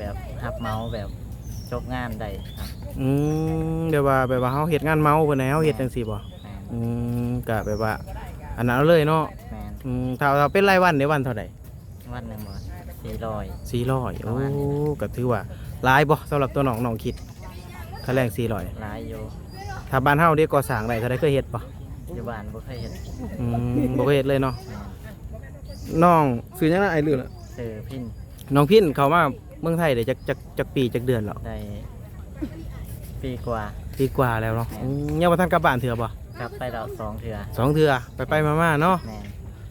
แบบหับเมาส์แบบจบงานได้ครับอืมเดี๋ยวว่าแบบว่าเฮาเฮ็ดงานเมาเพิ่นให้เฮาเฮ็ดจังซี่บ่แมนอืมก็แบบว่า อันนั้นเอาเลยเนาะแมนอืมถ้าถ้าเป็นรายวันเดี๋ยววันเท่าใดวันหนึ่งหมดสี่ร้อย 400ปโอ้ระมาณนี้ก็ถือว่าหลายบ่สำหรับตัวน้องน้องคิดค่าแรง400หลายอยู่ถ้าบ้านเฮาเด้ก่อสร้างได้เท่าใดเคยเฮ็ดบ่อยู่บ้านบ่เคยเห็นอืมบ่เคยเฮ็ดเลยเนาะแมนน้องซื้อหยังนะไอ้ลือล่ะ ซื้อพินน้องพินเข้ามา เมืองไทยได้จักจักจักปีจักเดือนแล้วได้ปีกว่าปีกว่าแล้วเนาะอืมยังบ่ทันกลับบ้านเถื่อบ่กลับไปแล้วสองเถื่อสองเถื่อไปไปๆมาๆเนาะแมน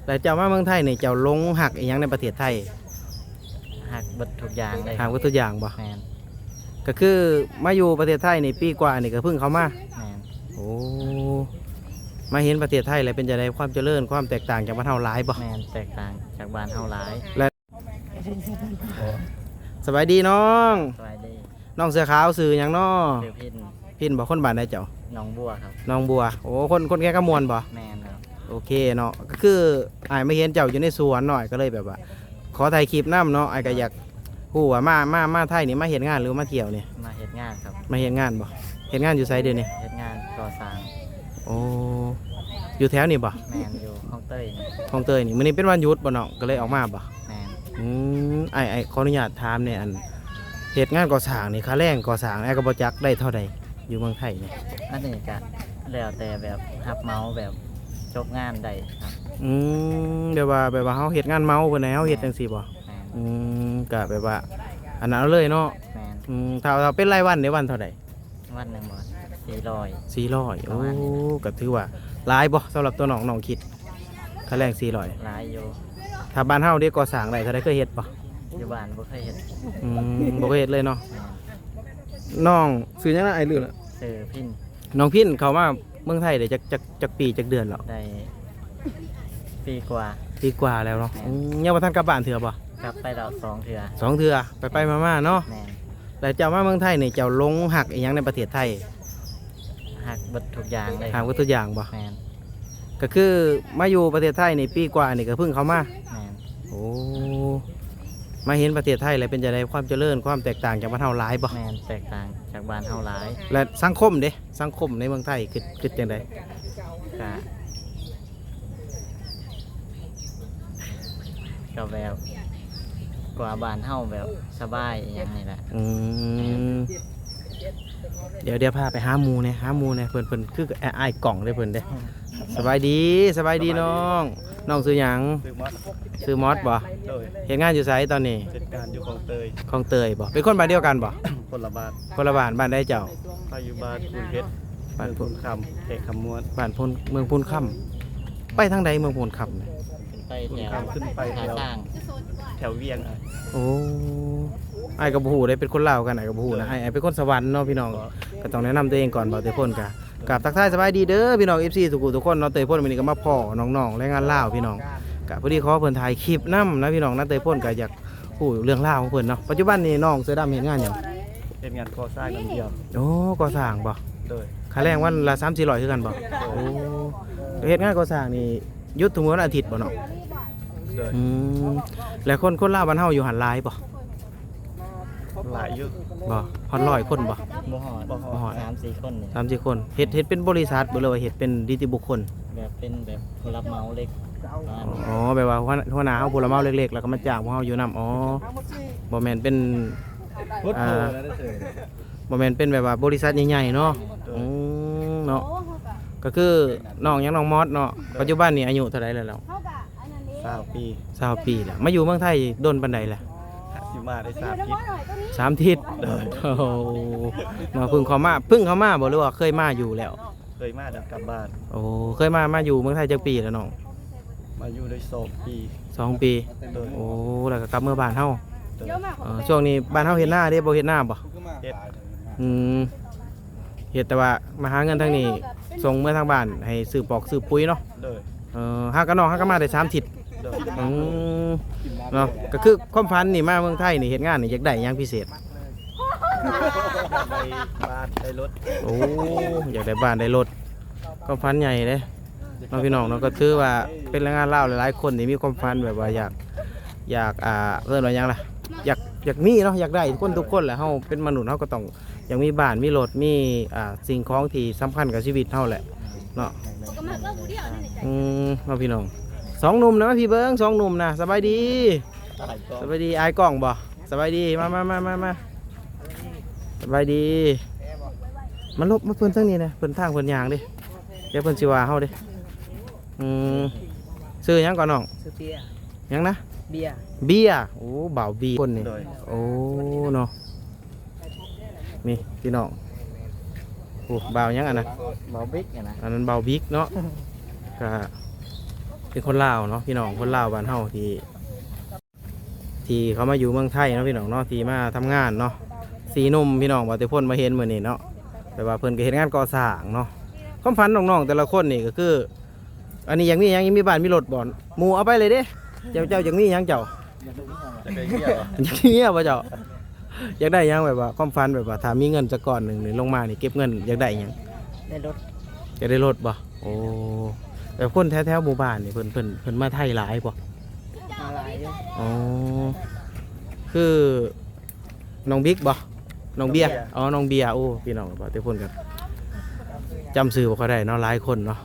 แล้วเจ้ามาเมืองไทยนี่เจ้าลงหักอีหยังในประเทศไทยหักเบิดทุกอย่างเลยถามก็ตัวอย่างบ่แมนก็คือมาอยู่ประเทศไทยนี่ปีกว่านี่ก็เพิ่งเข้ามา แมนโอ้มาเห็นประเทศไทยแล้วเป็นจะได้ความเจริญความแตกต่างจากบ้านเฮาหลายบ่แมนแตกต่างจากบ้านเฮาหลาย สบายดีน้องสบายดีน้องเสื้อขาวซื้อหยังน้อซื้อพินพินบ่คนบ้านใดเจ้า หน้องบัวครับ น้องบัว โอ้ คนคนแก่กระมวลบ่แมนครับโอเคเนาะ ก็คืออ้ายไม่เห็นเจ้าอยู่ในสวนหน่อยก็เลยแบบว่า ขอถ่ายคลิปน้ำเนาะอ้ายก็อยากฮู้ว่ามา มา มาไทยนี่มาเห็นงานหรือมาเที่ยวนี่มาเฮ็ดงานครับมาเห็นงานบ่เห็นงานอยู่ไสเดี๋ยวนี้เฮ็ดงานก่อสร้างโอ้อยู่แถวนี่บ่แมนอยู่คลองเต้ยนี่ของเตยนี่มื้อนี้เป็นวันหยุดบ่เนาะก็เลยออกมาบ่แมน อืมไอ้ไอ้ขออนุญาตถามเนี่ยอันเหตุงานก่อสร้างนี่ค่าแรงก่อสร้างไอ้ก็บ่จักได้เท่าใดอยู่เมืองไทยนี่อันนี้ก็แล้วแต่แบบหับเมาส์แบบจบงานได้ครับอืมเดี๋ยวว่าแบบว่าเฮาเฮ็ดงานเมาเพิ่นให้เฮาเฮ็ดจังซี่บ่แมนอืมก็แบบว่า อันนั้นเอาเลยเนาะแมนอืมถ้าถ้าเป็นรายวันเดี๋ยววันเท่าใดวันหนึ่งหมดสี่ร้อย 400ปโอ้ระมาณนี้ ก็ถือว่าหลายบ่สำหรับตัวน้องน้องคิดค่าแรง400 หลายอยู่ ถ้าบ้านเฮาเด้ก่อสร้างได้เท่าใดเคยเฮ็ดบ่อยู่บ้านบ่เคยเห็นอืมบ่เคยเฮ็ดเลยเนาะแมนน้องซื้อหยังนะไอ้ลือล่ะซื้อพินน้องพินเข้ามาเมืองไทยได้จักจักจักปีจักเดือนแล้วได้ปีกว่าปีกว่าแล้วเนาะอืมยังบ่ทันกลับบ้านเถื่อบ่กลับไปแล้วสองเถื่อสองเถื่อไปไปมามาๆเนาะแมนแล้วเจ้ามาเมืองไทยนี่เจ้าลงหักอีหยังในประเทศไทยหักเบิดทุกอย่างเลยถามก็ตัวอย่างบ่ แมนก็คือมาอยู่ประเทศไทยนี่ปีกว่านี่ก็เพิ่งเข้ามาแมน โอ้มาเห็นประเทศไทยแล้วเป็นจะได้ความเจริญความแตกต่างจากบ้านเฮาหลายบ่แมนแตกต่างจากบ้านเฮาหลายและสังคมเด้สังคมในเมืองไทยคือคือจังไดกะก็แบบกว่าบ้านเฮาแบบสบายอหย่างนี้แหละอืมเดี๋ยวเดี๋ยวพาไปหาหมูเนี่ยหาหมูเนี่ยเพิ่นเพิ่นคือแอ้ายกล่องเด้เพิ่นเด้สบายดีสบายดีน้อง น้องซื้อหยังซื้อมอสซื้อมอสบ่โดยเฮ็ดงานอยู่ไสตอนนี้เสร็จการอยู่ของเตยคลองเตยบ่เป็นคนบ้านเดียวกันบ่คนละบาทคนละบ้านบ้านได้เจ้าพายุบาทคุณเพชรบ้านเมืองพุ่คุนณคำเขตคำมวนบ้านพุ่นเมืองพุ่นค่ำไปทางใดเมืองพุ่นค่ำเนี่ยขึ้นไปคุณแถวคำขึ้นไปแถท่าวสร้างแถวเวียงอะโอ้ไอ้ายกับบูฮูได้เป็นคนลาวกันไอ้ายกับบูฮูนะไอ้ไอ้ายเป็นคนสวรรค์เนาะพี่น้องก็ต้องแนะนำตัวเองก่อนบ่าวเตยพ่นกะ กับทักทายสบายดีเด้อพี่น้อง FC ทุกคนทุกคนเนาะเตยพ่นวันนี้ก็มาพ่อน้องๆแรงงานลาวพี่น้องกะพอดีขอเพิ่นถ่ายคลิปนํนะพี่น้องนะเตยพ่นก็อยากฮู้เรื่องลาวของเพิ่นเนาะปัจจุบันนี้น้องเสือดำเฮ็ดงานหยังเป็นงานก่อสร้างอย่างเดียวโอ้ก่อสร้างบ่โดยค่าแรงวันละ3-400คือกันบ่โอ้เฮ็ดงานก่อสร้างนี่หยุดทุกวันอาทิตย์บ่เนาะโดยอืมแล้วคนคนลาวบ้านเฮาอยู่หันหลายบ่ หลายอยุบ่ฮอดร้อยคนบ่ บ่หอดบ่ฮอดบ่ฮอด สามสี่คนนี่สามสี่คนเฮ็ดเฮ็ดเป็นบริษัทบ่เลยว่าเฮ็ดเป็นนิติบุคคล แบบเป็นแบบผู้รับเหมาเล็กประมาณนี้อ๋อแบบว่าหัวหน้าหัวหน้าเฮาผู้ละเมาเล็กๆ แล้วก็มาจ้างพวกเฮาอยู่นํอ๋อบ่แม่นเป็นรถโผล่แล้วได้เฉยบ่แม่นเป็นแบบว่าบริษัทใหญ่ๆเนาะอืมเนาะ ก็คือน้องหยังน้องมอสเนาะ ปัจจุบันนี่อายุเท่าไหร่แล้วแล้วสามปี20ปีแล้วมาอยู่เมืองไทยโดนปานใดล่ะ สิมาได้สามทิศสามทิศโอ้โหเนาะเพิ่งเข้ามาเพิ่งเข้ามาบ่หรือว่าเคยมาอยู่แล้ว เคยมาดักกลับบ้าน โอ้เคยมามาอยู่เมืองไทยจักปีแล้วน้องมาอยู่ได้สองปีสองปี โดยโอ้แล้วก็กลับเมื่อบ้านเฮาโดยเออช่วงนี้บ้านเฮาเฮ็ดหน้าเด้บ่เฮ็ดหน้าบ่เฮ็ดอืมเฮ็ดแต่ว่ามาหาเงินทางนี้ส่งเมื่อทางบ้านให้ซื้อปอกซื้อปุ๋ยเนาะโดยเออหากันน้องหากันมาได้สามทิศโดยอืม เนาะก็คือความฝันนี่มาเมืองไทยนี่เฮ็ดงานนี่อยากได้หยังพิเศษ ได้บ้านได้รถโอ้อยากได้บ้านได้รถความฝันใหญ่เด้เน้องพี่น้องเนาะก็ถือว่าเป็นแรงงานเล่าวหลายๆคนที่มีความฝันแบบว่าอยากอยากอ่าเอิ้นว่าหยังล่ะอยากอยากมีเนาะอยากได้ทุกคนทุกคนแหละเฮาเป็นมนุษย์เฮาก็ต้องอยากมีบ้านมีรถมีอ่าสิ่งของที่สำคัญกับชีวิตเฮาแหละเนาะ ก็มาก็กูเดียวนี่ในใจอืมเอาพี่น้อง สองหนุ่มนะพี่เบิ้งสองหนุ่มนะสบายดีตายก็สบายดีอายกล้องบ่สบายดีมามามามามาสบายดีมาลบมาเพิ่นทั้งนี้นะเพิ่นทางเพิ่นยางดิเดี๋ยวเพิ่นสิว่าเฮาดิอืมซื้อหยังก่อนน้องซื้อเบียร์หยังนะเบียร์เบียร์โอ้บ่าวบีคนนี่โดยโอ้เนาะนี่พี่น้องโอ้บ่าวหยังอะนะบอบิ๊กเนี่ยนะอันนั้นบ่าวบิ๊กเนาะก็ เป็นคนลาวเนาะพี่น้องคนลาวบ้านเฮาที่ ที่เขามาอยู่เมืองไทยเนาะพี่น้องเนาะที่มาทำงานเนาะสีหนุ่มพี่น้องบ่าวแต่พ่นมาเห็นมื้อนี้เนาะแต่ว่าเพิ่นก็เฮ็ดงานก่อสร้างเนาะความฝันน้องๆแต่ละคนนี่ก็คือ อันนี้ยังมีหยังยังมีบ้านมีรถบ่อนหมู่เอาไปเลยเด้เจ้าเจ้ายังมีหยังเจ้าจะไปเที่ยวเหรออยากมีอะป่ะเจ้าอยากได้หยังแบบว่าความฝันแบบว่าถ้ามีเงินสักก้อนหนึ่งนี่ลงมานี่เก็บเงินอยากได้หยังได้รถอยากได้รถบ่โอ้ แบบคนแถวๆหมู่บ้านนี่เพิ่นเพิ่นเพิ่นมาไทยหลายบ่มาหลายอยู่อ๋อคือน้องบิ๊กบ่น้องเบียร์อ๋อน้องเบียร์โอ้พี่น้องบ่แต่เพิ่นก็จำชื่อบ่ค่อยได้เนาะหลายคนเนาะ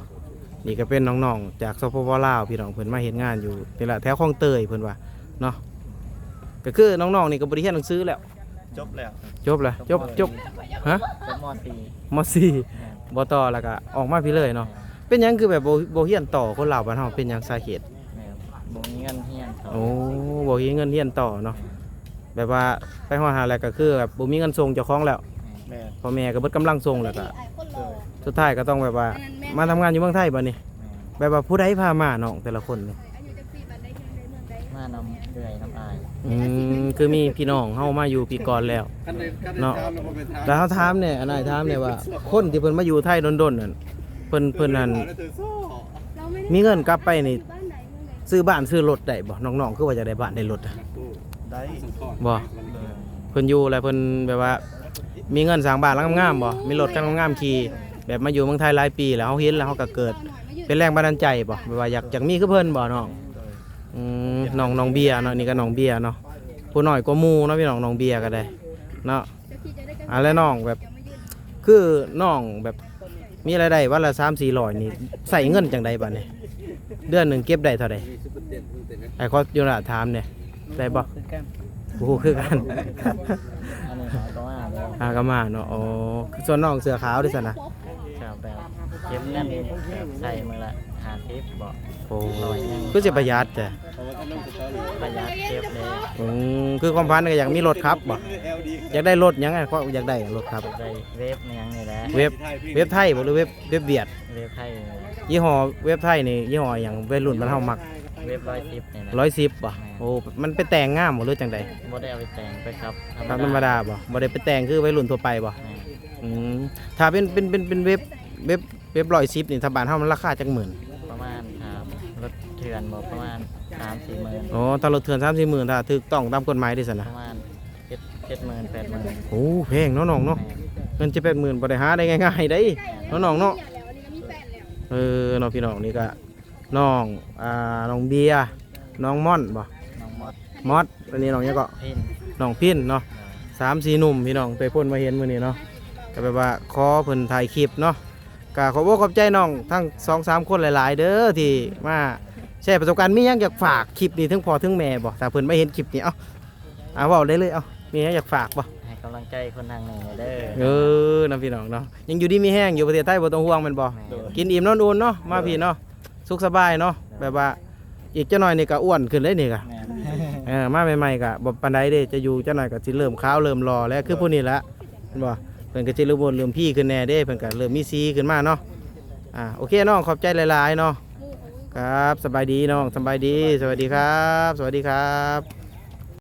นี่ก็เป็นน้องๆจากสปปลาวพี่น้องเพิ่นมาเฮ็ดงานอยู่นี่แหละแถวคลองเตยเพิ่นว่าเนาะก็คือน้องๆนี่ก็บ่ได้เรียนหนังสือแล้ว จบแล้วจบแล้วจบจบฮะจบมสี่มสี่บต่อแล้วก็ออกมาพี่เลยเนาะ เป็นหยังคือแบบบ่บ่เฮียนต่อคนลาวบ้านเฮาเป็นหยังสาเหตุ แม่บ่มีเงินเฮียนเขาโอ้บ่มีเงินเฮียนต่อเนาะแบบว่าไปฮอดหาแล้วก็คือแบบบ่มีเงินส่งเจ้าของแล้วแม่พ่อแม่ก็เบิดกำลังส่งแล้วก็ไอ้คนรอสุดท้ายก็ต้องแบบว่า มาทำงานอยู่เมืองไทยบัดนี้ แม่แบบว่าผู้ใดพามาน้องแต่ละคนนี่อายุจะปีบันไดเมืองใดเมืองใดมานำเดือยน้ำอายอืมคือมีพี่น้องเฮามาอยู่ปีก่อนแล้ว เนาะ แล้วเฮาถามเนี่ยอันไหนถามเนี่ยว่า คนที่เพิ่นมาอยู่ไทยดนๆนั่น เพิ่นเพิ่นนั่นเราไม่ได้มีเงินกลับไปนี่ บ้านไหนเมืองไหนซื้อบ้านซื้อรถได้บ่น้องๆคือว่าจะได้บ้านได้รถอะได้บ่เลยเพิ่นอยู่แล้วเพิ่นแบบว่า มีเงินสร้างบ้านหลังงามๆบ่มีรถคันงามๆขี่แบบมาอยู่เมืองไทยหลายปีแล้วเฮาเห็นแล้วเฮาก็เกิด เป็นแรงบันดาลใจบ่แบบว่าอยากอยากมีคือเพิ่นบ่น้องเลยอืมน้องน้องเบียร์เนาะนี่ก็น้องเบียร์เนาะผู้น้อยกว่าหมู่เนาะพี่น้องน้องเบียร์ก็ได้เนาะจะขี่จะได้กันอะแล้วน้องแบบจะไม่ยืนคือน้องแบบ มีรายได้วันละ3-400นี่ใส่เงินจังไดบัดนี้เดือนหนึงเก็บได้เท่าใดไอ้ขออยู่ละถามเนี่ยได้บ่คือกันโอ้โหคือกันอันนี้เขาก็ว่าแล้วอากามาเนาะอ๋อส่วนน้องเสือขาวดิสันนะชาวแบบเก็บเงินแบบใส่มือละ ห้าสิบบ่โอ้คือจะประหยัดแต่ประหยัดเก็บเลยอืมคือความพันก็อยากมีรถครับบ่อยากได้รถหยังไงก็อยากได้รถครับได้เวฟเนียงนี่แหละเว็บเว็บไทยบ่หรือเว็บเว็บเวียด เวฟไทยนี่แหละยี่ห้อเว็บไทยนี่ยี่ห้อหยังวัยรุ่นมันเฮามักเวฟร้อยสิบนี่แหละ110บ่โอ้มันไปแต่งงามบ่หรือจังใดบ่ได้เอาไปแต่งไปครับครับธรรมดาบ่บ่ได้ไปแต่งคือวัยรุ่นทั่วไปบ่แม่อืมถ้าเป็นเป็นเป็นเป็นเว็บเว็บเว็บ110นี่ถ้าบ้านเฮามันราคาจักหมื่น รถเถื่อนบ่ประมาณสามสี่หมื่นอ๋อถ้ารถเถื่อน3-4หมื่นถ้าถูกต้องตามกฎหมายดิสันปนะระมาณเจ็ดเจ็ดหมื่นแปดหมื่นโอ้แพงเนาะน้องเนาะเงินจะเป็นหมื่นบ่ได้หาได้ง่ายๆได้น้องๆเนาะแล้วอันนี้ก็มีแฟนแล้วเออน้องพี่น้องนี่ก็น้องอ่าน้องเบียร์น้องม่อนบ่น้องมดมอสอันนี้น้องยังก็พินน้องพินเนาะ สามสี่หนุ่มพี่น้องไปพ่นมาเห็นมื้อนี้เนาะก็แบบว่าขอเพิ่นถ่ายคลิปเนาะก็ขอบอกขอบใจน้องทั้งสองสามคนหลาย ๆ เด้อที่มา แชร์ประสบการณ์มีหยังอยากฝากคลิปนี้ถึงพ่อถึงแม่บ่ถ้าเพิ่นไม่เห็นคลิปนี้เอ้าเอาเว้าได้เลยเอ้ามีหยังอยากฝากบ่ให้กำลังใจคนทางนี้เด้อเออน้ำพี่น้องเนาะยังอยู่ดีมีแห้งอยู่ประเทศไทยบ่ต้องห่วงแมันบ่ แม่กินอิ่มนอนอุ่นเนาะมาพี่เนาะสุขสบายเนาะแบบว่าอีกเจ้าหน่อยนี่ก็อ้วนขึ้นเลยนี่ก็แม่เออมาใหม่ๆก็บ่ปานใดเด้จะอยู่เจ้าหน่อยก็สิเริ่มขาวเริ่มรอแล้วคือผู้นี้ละเห็นบ่เพิ่นก็สิเริ่มบ่นเริ่มพี่ขึ้นแน่เด้เพิ่นก็เริ่มมีสีขึ้นมาเนาะอ่าโอเคน้องขอบใจหลายๆเนาะหมู่ของ ครับสบายดีน้องสบายดี สวัสดีครับ สวัสดีครับ